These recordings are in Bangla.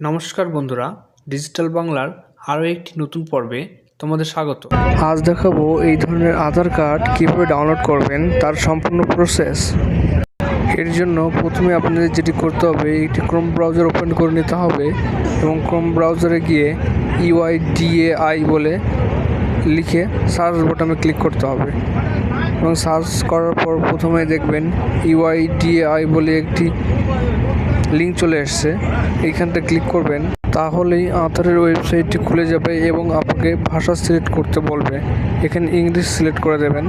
নমস্কার বন্ধুরা, ডিজিটাল বাংলার আরও একটি নতুন পর্বে তোমাদের স্বাগত। আজ দেখাবো এই ধরনের আধার কার্ড কীভাবে ডাউনলোড করবেন, তার সম্পূর্ণ প্রসেস এর জন্য প্রথমে আপনাদের যেটি করতে হবে একটি ক্রোম ব্রাউজার ওপেন করে নিতে হবে এবং ক্রোম ব্রাউজারে গিয়ে ইউআইডিএআই বলে লিখে সার্চ বাটনে ক্লিক করতে হবে। এবং সার্চ করার পর প্রথমে দেখবেন ইউআইডিএআই বলে একটি লিঙ্ক চলে এসছে এইখানটা ক্লিক করবেন, তাহলেই আধারের ওয়েবসাইটটি খুলে যাবে এবং আপনাকে ভাষা সিলেক্ট করতে বলবে। এখানে ইংলিশ সিলেক্ট করে দেবেন।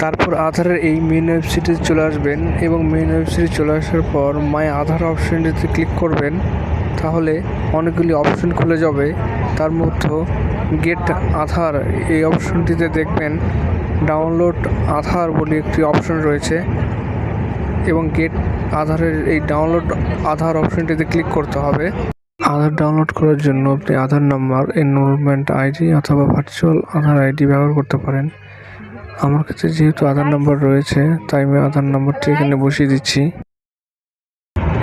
তারপর আধারের এই মেন ওয়েবসাইটে চলে আসবেন এবং মেন ওয়েবসাইটে চলে আসার পর মাই আধার অপশানটিতে ক্লিক করবেন, তাহলে অনেকগুলি অপশন খুলে যাবে। তার মধ্যে গেট আধার এই অপশনটিতে দেখবেন ডাউনলোড আধার বলে একটি অপশন রয়েছে। এবং গেট আধারের এই ডাউনলোড আধার অপশনটিতে ক্লিক করতে হবে। আধার ডাউনলোড করার জন্য আপনি আধার নাম্বার এনরোলমেন্ট আইডি অথবা ভার্চুয়াল আধার আইডি ব্যবহার করতে পারেন। আমার কাছে যেহেতু আধার নাম্বার রয়েছে, তাই আমি আধার নাম্বারটি এখানে বসিয়ে দিচ্ছি।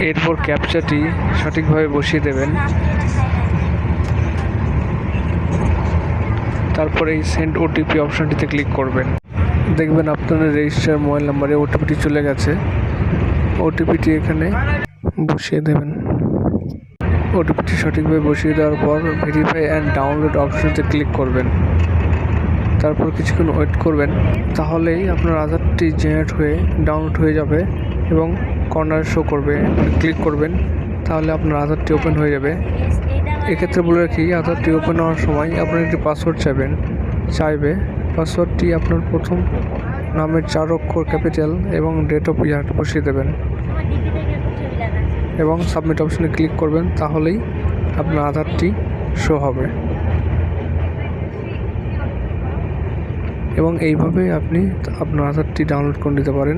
এরপর ক্যাপচাটি সঠিকভাবে বসিয়ে দেবেন। তারপরে এই সেন্ড ওটিপি অপশনটিতে ক্লিক করবেন। দেখবেন আপনার রেজিস্টার মোবাইল নাম্বারে ওটিপিটি চলে গেছে। ওটিপিটি এখানে বসিয়ে দেবেন। ওটিপিটি সঠিকভাবে বসিয়ে দেওয়ার পর ভেরিফাই অ্যান্ড ডাউনলোড অপশনতে ক্লিক করবেন। তারপর কিছুক্ষণ ওয়েট করবেন। তাহলেই আপনার আধারটি জেনারেট হয়ে ডাউনলোড হয়ে যাবে এবং কর্নার শো করবে। ক্লিক করবেন, তাহলে আপনার আধারটি ওপেন হয়ে যাবে। এক্ষেত্রে বলে রাখি, আধারটি ওপেন হওয়ার সময় আপনার একটি পাসওয়ার্ড চাইবেন, চাইবে। পাসওয়ার্ডটি আপনার প্রথম নামের চার অক্ষর ক্যাপিটাল এবং ডেট অফ ইয়ার বসিয়ে দেবেন। এবং সাবমিট অপশনে ক্লিক করবেন, তাহলেই আপনার আধারটি শো হবে। এবং এইভাবে আপনি আপনার আধারটি ডাউনলোড করে নিতে পারেন।